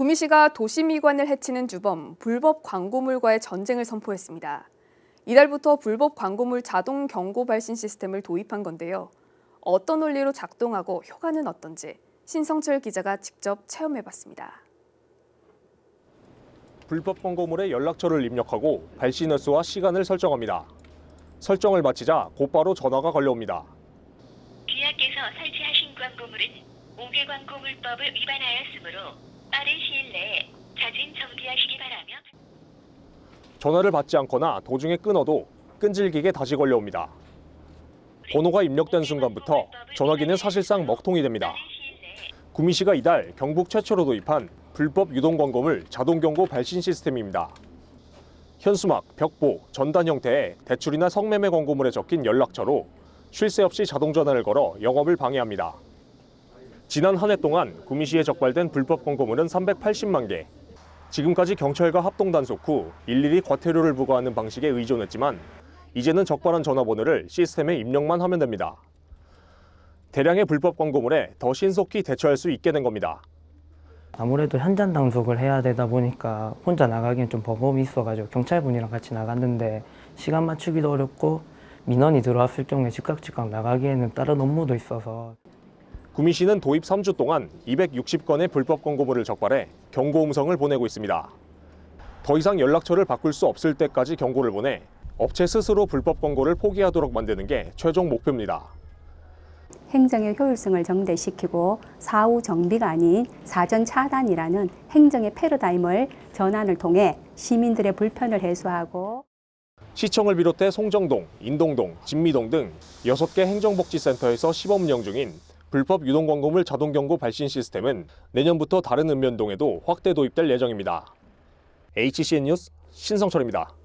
구미시가 도시미관을 해치는 주범 불법 광고물과의 전쟁을 선포했습니다. 이달부터 불법 광고물 자동 경고 발신 시스템을 도입한 건데요. 어떤 원리로 작동하고 효과는 어떤지 신성철 기자가 직접 체험해봤습니다. 불법 광고물에 연락처를 입력하고 발신 횟수와 시간을 설정합니다. 설정을 마치자 곧바로 전화가 걸려옵니다. 귀하께서 설치하신 광고물은 5개 광고물법을 위반하였으므로 전화를 받지 않거나 도중에 끊어도 끈질기게 다시 걸려옵니다. 번호가 입력된 순간부터 전화기는 사실상 먹통이 됩니다. 구미시가 이달 경북 최초로 도입한 불법 유동 광고물 자동 경고 발신 시스템입니다. 현수막, 벽보, 전단 형태의 대출이나 성매매 광고물에 적힌 연락처로 쉴 새 없이 자동 전화를 걸어 영업을 방해합니다. 지난 한 해 동안 구미시에 적발된 불법 광고물은 380만 개. 지금까지 경찰과 합동 단속 후 일일이 과태료를 부과하는 방식에 의존했지만 이제는 적발한 전화번호를 시스템에 입력만 하면 됩니다. 대량의 불법 광고물에 더 신속히 대처할 수 있게 된 겁니다. 아무래도 현장 단속을 해야 되다 보니까 혼자 나가기엔 좀 버거움이 있어가지고 경찰분이랑 같이 나갔는데 시간 맞추기도 어렵고 민원이 들어왔을 경우에 즉각 즉각 나가기에는 다른 업무도 있어서 구미시는 도입 3주 동안 260건의 불법 광고물을 적발해 경고 음성을 보내고 있습니다. 더 이상 연락처를 바꿀 수 없을 때까지 경고를 보내 업체 스스로 불법 광고를 포기하도록 만드는 게 최종 목표입니다. 행정의 효율성을 정대시키고 사후 정비가 아닌 사전 차단이라는 행정의 패러다임을 전환을 통해 시민들의 불편을 해소하고 시청을 비롯해 송정동, 인동동, 진미동 등 6개 행정복지센터에서 시범 운영 중인 불법 유동 광고물 자동 경고 발신 시스템은 내년부터 다른 읍면동에도 확대 도입될 예정입니다. HCN 뉴스 신성철입니다.